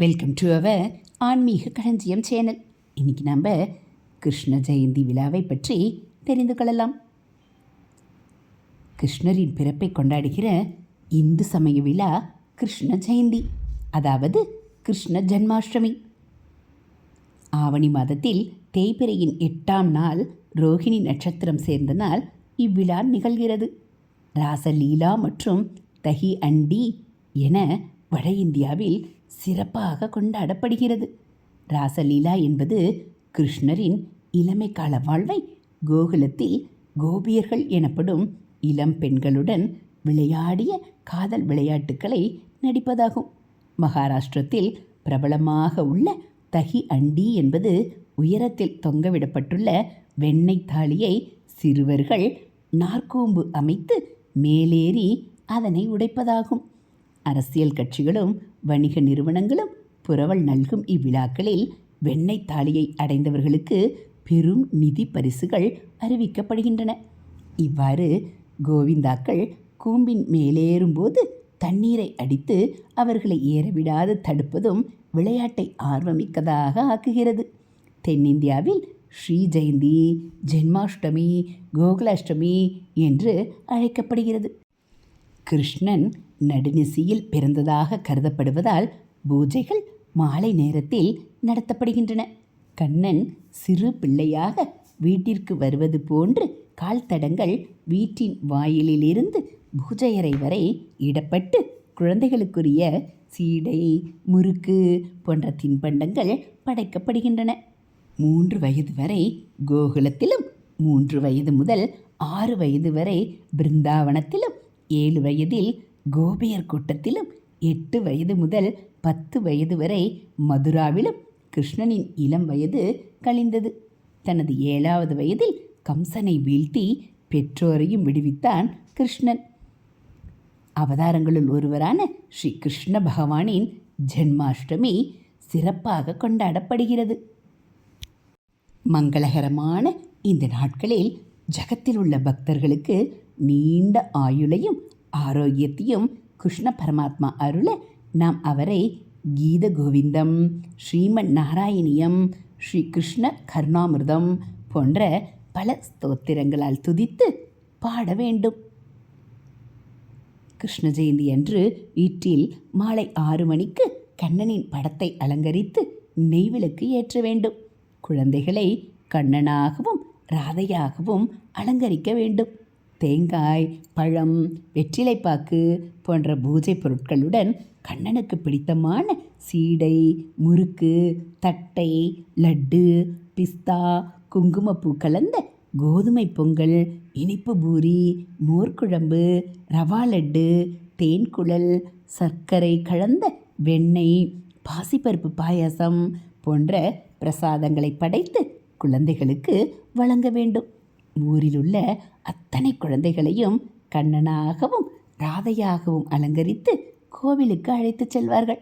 Welcome to our ஆன்மீக களஞ்சியம் channel இன்னைக்கு நம்ம கிருஷ்ண ஜெயந்தி விழாவை பற்றி தெரிந்து கொள்ளலாம். கிருஷ்ணரின் பிறப்பை கொண்டாடுகிற இந்து சமய விழா கிருஷ்ண ஜெயந்தி அதாவது கிருஷ்ண ஜன்மாஷ்டமி. ஆவணி மாதத்தில் தேய்பிரையின் எட்டாம் நாள் ரோகிணி நட்சத்திரம் சேர்ந்த நாள் இவ்விழா நிகழ்கிறது. ராசலீலா மற்றும் தஹி அண்டி என வட இந்தியாவில் சிறப்பாக கொண்டாடப்படுகிறது. ராசலீலா என்பது கிருஷ்ணரின் இளமை கால வாழ்வை கோகுலத்தில் கோபியர்கள் எனப்படும் இளம் பெண்களுடன் விளையாடிய காதல் விளையாட்டுக்களை நடிப்பதாகும். மகாராஷ்டிரத்தில் பிரபலமாக உள்ள தகி அண்டி என்பது உயரத்தில் தொங்கவிடப்பட்டுள்ள வெண்ணெய் தாலியை சிறுவர்கள் நாற்கூம்பு அமைத்து மேலேறி அதனை உடைப்பதாகும். அரசியல் கட்சிகளும் வணிக நிறுவனங்களும் புரவல் நல்கும் இவ்விழாக்களில் வெண்ணெய் தாலியை அடைந்தவர்களுக்கு பெரும் நிதி பரிசுகள் அறிவிக்கப்படுகின்றன. இவ்வாறு கோவிந்தாக்கள் கூம்பின் மேலேறும்போது தண்ணீரை அடித்து அவர்களை ஏறவிடாது தடுப்பதும் விளையாட்டை ஆர்வமிக்கதாக ஆக்குகிறது. தென்னிந்தியாவில் ஸ்ரீ ஜெயந்தி ஜென்மாஷ்டமி கோகுலாஷ்டமி என்று அழைக்கப்படுகிறது. கிருஷ்ணன் நடுநிசியில் பிறந்ததாக கருதப்படுவதால் பூஜைகள் மாலை நேரத்தில் நடத்தப்படுகின்றன. கண்ணன் சிறு பிள்ளையாக வீட்டிற்கு வருவது போன்று கால் தடங்கள் வீட்டின் வாயிலிலிருந்து பூஜையறை வரை இடப்பட்டு குழந்தைகளுக்குரிய சீடை முறுக்கு போன்ற தின்பண்டங்கள் படைக்கப்படுகின்றன. மூன்று வயது வரை கோகுலத்திலும் மூன்று வயது முதல் ஆறு வயது வரை பிருந்தாவனத்திலும் ஏழு வயதில் கோபியர் கூட்டத்திலும் எட்டு வயது முதல் பத்து வயது வரை மதுராவிலும் கிருஷ்ணனின் இளம் வயது கழிந்தது. தனது ஏழாவது வயதில் கம்சனை வீழ்த்தி பெற்றோரையும் விடுவித்தான் கிருஷ்ணன். அவதாரங்களுள் ஒருவரான ஸ்ரீ கிருஷ்ண பகவானின் ஜென்மாஷ்டமி சிறப்பாக கொண்டாடப்படுகிறது. மங்களகரமான இந்த நாட்களில் ஜகத்தில் உள்ள பக்தர்களுக்கு நீண்ட ஆயுளையும் ஆரோக்கியத்தையும் கிருஷ்ண பரமாத்மா அருள நாம் அவரை கீத கோவிந்தம் ஸ்ரீமன் நாராயணியம் ஸ்ரீ கிருஷ்ண கருணாமிர்தம் போன்ற பல ஸ்தோத்திரங்களால் துதித்து பாட வேண்டும். கிருஷ்ண ஜெயந்தி அன்று வீட்டில் மாலை ஆறு மணிக்கு கண்ணனின் படத்தை அலங்கரித்து நெய்விளக்கு ஏற்ற வேண்டும். குழந்தைகளை கண்ணனாகவும் ராதையாகவும் அலங்கரிக்க வேண்டும். தேங்காய் பழம் வெற்றிலைப்பாக்கு போன்ற பூஜை பொருட்களுடன் கண்ணனுக்கு பிடித்தமான சீடை முறுக்கு தட்டை லட்டு பிஸ்தா குங்குமப்பூ கலந்த கோதுமை பொங்கல் இனிப்பு பூரி மோர்க்குழம்பு ரவா லட்டு தேன்குழல் சர்க்கரை கலந்த வெண்ணெய் பாசிப்பருப்பு பாயாசம் போன்ற பிரசாதங்களை படைத்து குழந்தைகளுக்கு வழங்க வேண்டும். ஊரில் உள்ள அத்தனை குழந்தைகளையும் கண்ணனாகவும் ராதையாகவும் அலங்கரித்து கோவிலுக்கு அழைத்துச் செல்வார்கள்.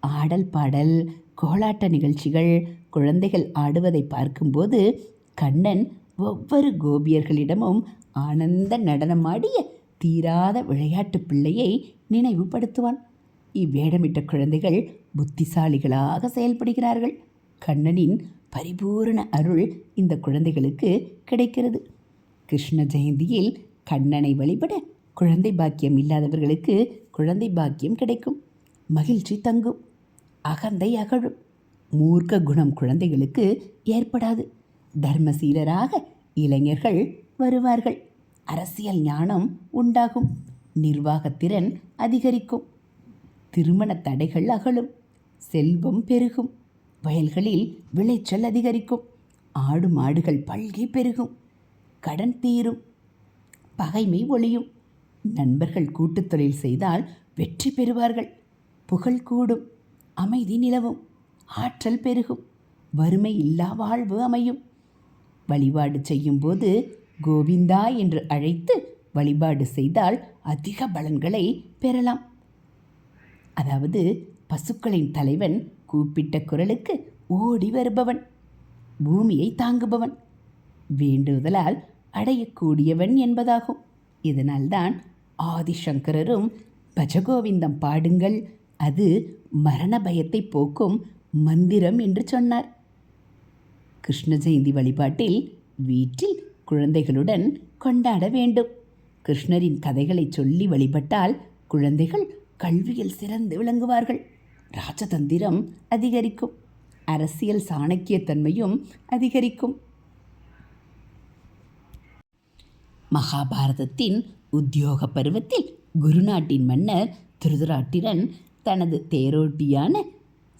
ஆடல் பாடல் கோலாட்ட நிகழ்ச்சிகள் குழந்தைகள் ஆடுவதை பார்க்கும்போது கண்ணன் ஒவ்வொரு கோபியர்களிடமும் ஆனந்த நடனமாடிய தீராத விளையாட்டு பிள்ளையை நினைவுபடுத்துவான். இவ்வேடமிட்ட குழந்தைகள் புத்திசாலிகளாக செயல்படுகிறார்கள். கண்ணனின் பரிபூரண அருள் இந்த குழந்தைகளுக்கு கிடைக்கிறது. கிருஷ்ண ஜெயந்தியில் கண்ணனை வழிபட குழந்தை பாக்கியம் இல்லாதவர்களுக்கு குழந்தை பாக்கியம் கிடைக்கும். மகிழ்ச்சி தங்கும். அகந்தை அகழும். மூர்க்க குணம் குழந்தைகளுக்கு ஏற்படாது. தர்மசீலராக இளைஞர்கள் வருவார்கள். அரசியல் ஞானம் உண்டாகும். நிர்வாகத்திறன் அதிகரிக்கும். திருமண தடைகள் அகலும். செல்வம் பெருகும். வயல்களில் விளைச்சல் அதிகரிக்கும். ஆடு மாடுகள் பல்கி பெருகும். கடன் தீரும். பகைமை ஒளியும் நண்பர்கள் கூட்டுத்தொழில் செய்தால் வெற்றி பெறுவார்கள். புகழ் கூடும். அமைதி நிலவும். ஆற்றல் பெருகும். வறுமை இல்லா வாழ்வு அமையும். வழிபாடு செய்யும்போது கோவிந்தா என்று அழைத்து வழிபாடு செய்தால் அதிக பலன்களை பெறலாம். அதாவது பசுக்களின் தலைவன் கூப்பிட்ட குரலுக்கு ஓடி வருபவன். பூமியை தாங்குபவன். வேண்டுதலால் அடையக்கூடியவன் என்பதாகும். இதனால்தான் ஆதிசங்கரரும் பஜகோவிந்தம் பாடுங்கள். அது மரண பயத்தை போக்கும் மந்திரம் என்று சொன்னார். கிருஷ்ண ஜெயந்தி வழிபாட்டில் வீட்டில் குழந்தைகளுடன் கொண்டாட வேண்டும். கிருஷ்ணரின் கதைகளை சொல்லி வழிபட்டால் குழந்தைகள் கல்வியில் சிறந்து விளங்குவார்கள். ராஜதந்திரம் அதிகரிக்கும். அரசியல் சாணக்கியத்தன்மையும் அதிகரிக்கும். மகாபாரதத்தின் உத்தியோக பருவத்தில் குருநாட்டின் மன்னர் திருதராட்டிரன் தனது தேரோட்டியான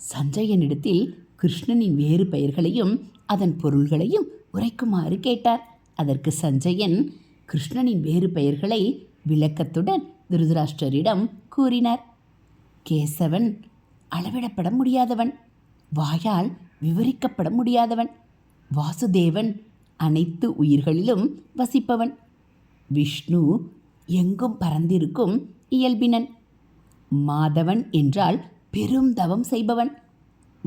சஞ்சயனிடத்தில் கிருஷ்ணனின் வேறு பெயர்களையும் அதன் பொருள்களையும் உரைக்குமாறு கேட்டார். அதற்கு சஞ்சயன் கிருஷ்ணனின் வேறு பெயர்களை விளக்கத்துடன் திருதராஷ்டரிடம் கூறினார். கேசவன் அளவிடப்பட முடியாதவன் வாயால் விவரிக்கப்பட முடியாதவன் வாசுதேவன் அனைத்து உயிர்களிலும் வசிப்பவன். விஷ்ணு எங்கும் பறந்திருக்கும் இயல்பினன். மாதவன் என்றால் பெரும் தவம் செய்பவன்.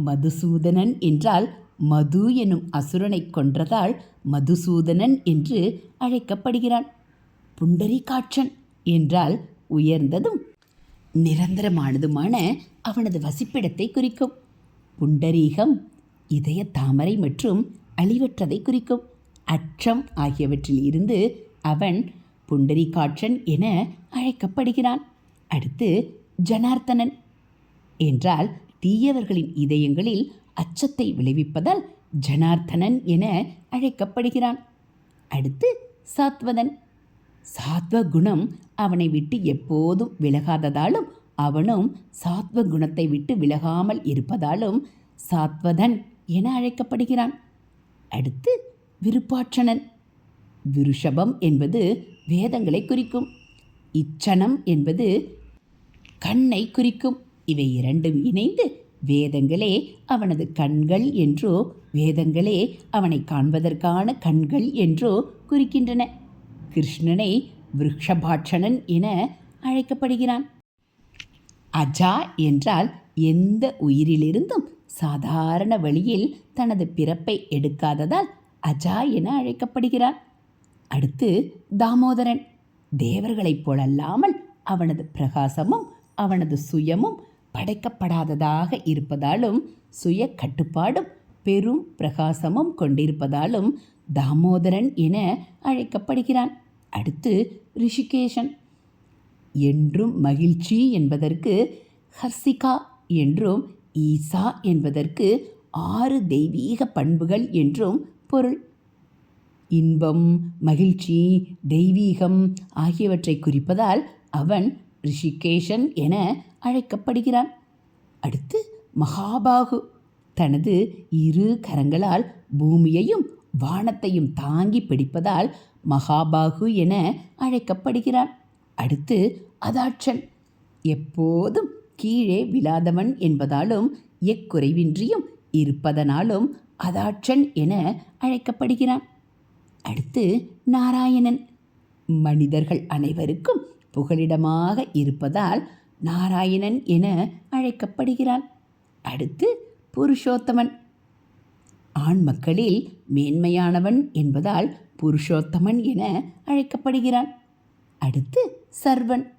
மதுசூதனன் என்றால் மது எனும் அசுரனை கொன்றதால் மதுசூதனன் என்று அழைக்கப்படுகிறான். புண்டரிகாட்சன் என்றால் உயர்ந்ததும் நிரந்தரமானதுமான அவனது வசிப்பிடத்தை குறிக்கும். புண்டரீகம் இதய தாமரை மற்றும் அழிவற்றதை குறிக்கும். அற்றம் ஆகியவற்றில் இருந்து அவன் புண்டரிகாட்சன் என அழைக்கப்படுகிறான். அடுத்து ஜனார்த்தனன். என்றால் தீயவர்களின் இதயங்களில் அச்சத்தை விளைவிப்பதால் ஜனார்த்தனன் என அழைக்கப்படுகிறான். அடுத்து சாத்வதன். சாத்வ குணம் அவனை விட்டு எப்போதும் விலகாததாலும் அவனும் சாத்வ குணத்தை விட்டு விலகாமல் இருப்பதாலும் சாத்வதன் என அழைக்கப்படுகிறான். அடுத்து விருப்பாட்சணன் விருஷபம் என்பது வேதங்களை குறிக்கும். இச்சனம் என்பது கண்ணை குறிக்கும். இவை இரண்டும் இணைந்து வேதங்களே அவனது கண்கள் என்றோ வேதங்களே அவனை காண்பதற்கான கண்கள் என்றோ குறிக்கின்றன. கிருஷ்ணனை விருஷபாட்சணன் என அழைக்கப்படுகிறான். அஜா என்றால் எந்த உயிரிலிருந்தும் சாதாரண வழியில் தனது பிறப்பை எடுக்காததால் அஜா என அழைக்கப்படுகிறான் அடுத்து தாமோதரன். தேவர்களைப் போலல்லாமல் அவனது பிரகாசமும் அவனது சுயமும் படைக்கப்படாததாக இருப்பதாலும் சுய கட்டுப்பாடும் பெரும் பிரகாசமும் கொண்டிருப்பதாலும் தாமோதரன் என அழைக்கப்படுகிறான். அடுத்து ரிஷிகேஷன் என்றும் மகிழ்ச்சி என்பதற்கு ஹர்சிகா என்றும் ஈசா என்பதற்கு ஆறு தெய்வீக பண்புகள் என்றும் பொருள். இன்பம் மகிழ்ச்சி தெய்வீகம் ஆகியவற்றை குறிப்பதால் அவன் ரிஷிகேஷன் என அழைக்கப்படுகிறான். அடுத்து மகாபாகு. தனது இரு கரங்களால் பூமியையும் வானத்தையும் தாங்கி பிடிப்பதால் மகாபாகு என அழைக்கப்படுகிறான். அடுத்து அதாட்சன். எப்போதும் கீழே விழாதவன் என்பதாலும் எக்குறைவின்றியும் இருப்பதனாலும் அதாட்சன் என அழைக்கப்படுகிறான். அடுத்து நாராயணன். மனிதர்கள் அனைவருக்கும் புகலிடமாக இருப்பதால் நாராயணன் என அழைக்கப்படுகிறான். அடுத்து புருஷோத்தமன். ஆண் மக்களில் மேன்மையானவன் என்பதால் புருஷோத்தமன் என அழைக்கப்படுகிறான். அடுத்து சர்வன்.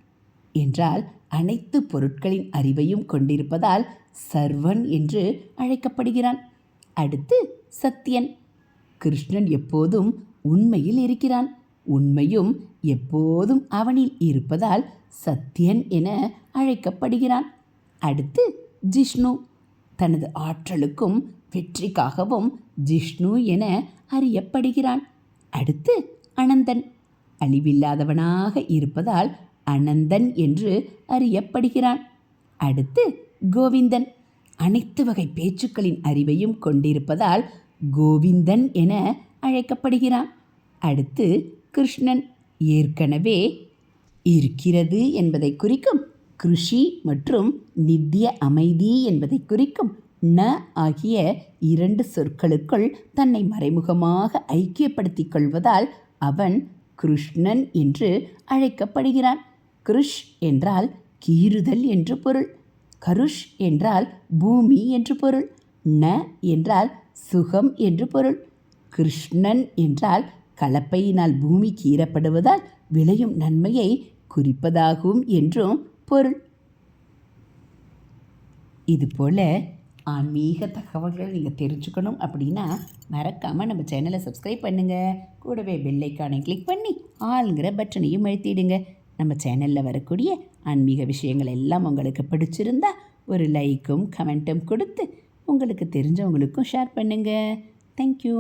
என்றால் அனைத்து பொருட்களின் அறிவையும் கொண்டிருப்பதால் சர்வன் என்று அழைக்கப்படுகிறான். அடுத்து சத்யன். கிருஷ்ணன் எப்போதும் உண்மையில் இருக்கிறான். உண்மையும் எப்போதும் அவனில் இருப்பதால் சத்யன் என அழைக்கப்படுகிறான். அடுத்து ஜிஷ்ணு. தனது ஆற்றலுக்கும் வெற்றிக்காகவும் ஜிஷ்ணு என அறியப்படுகிறான். அடுத்து அனந்தன். அழிவில்லாதவனாக இருப்பதால் அனந்தன் என்று அறியப்படுகிறான். அடுத்து கோவிந்தன். அனைத்து வகை பேச்சுக்களின் அறிவையும் கொண்டிருப்பதால் கோவிந்தன் என அழைக்கப்படுகிறான் அடுத்து கிருஷ்ணன் ஏற்கனவே இருக்கிறது என்பதை குறிக்கும். கிருஷி மற்றும் நித்திய அமைதி என்பதை குறிக்கும். ந ஆகிய இரண்டு சொற்களுக்குள் தன்னை மறைமுகமாக ஐக்கியப்படுத்திக் கொள்வதால் அவன் கிருஷ்ணன் என்று அழைக்கப்படுகிறான். கிருஷ் என்றால் கீறுதல் என்று பொருள். கருஷ் என்றால் பூமி என்று பொருள். ந என்றால் சுகம் என்று பொருள். கிருஷ்ணன் என்றால் கலப்பையினால் பூமி கீறப்படுவதால் விளையும் நன்மையை குறிப்பதாகும் என்றும் பொருள். இதுபோல் ஆன்மீக தகவல்கள் நீங்கள் தெரிஞ்சுக்கணும் அப்படின்னா மறக்காமல் நம்ம சேனலை சப்ஸ்கிரைப் பண்ணுங்கள் கூடவே பெல்லைக்கானை கிளிக் பண்ணி ஆளுங்கிற பட்டனையும் அழுத்திடுங்க. நம்ம சேனலில் வரக்கூடிய ஆன்மீக விஷயங்கள் எல்லாம் உங்களுக்கு பிடிச்சிருந்தா ஒரு லைக்கும் கமெண்ட்டும் கொடுத்து உங்களுக்கு தெரிஞ்சவங்களுக்கும் ஷேர் பண்ணுங்கள் தேங்க்யூ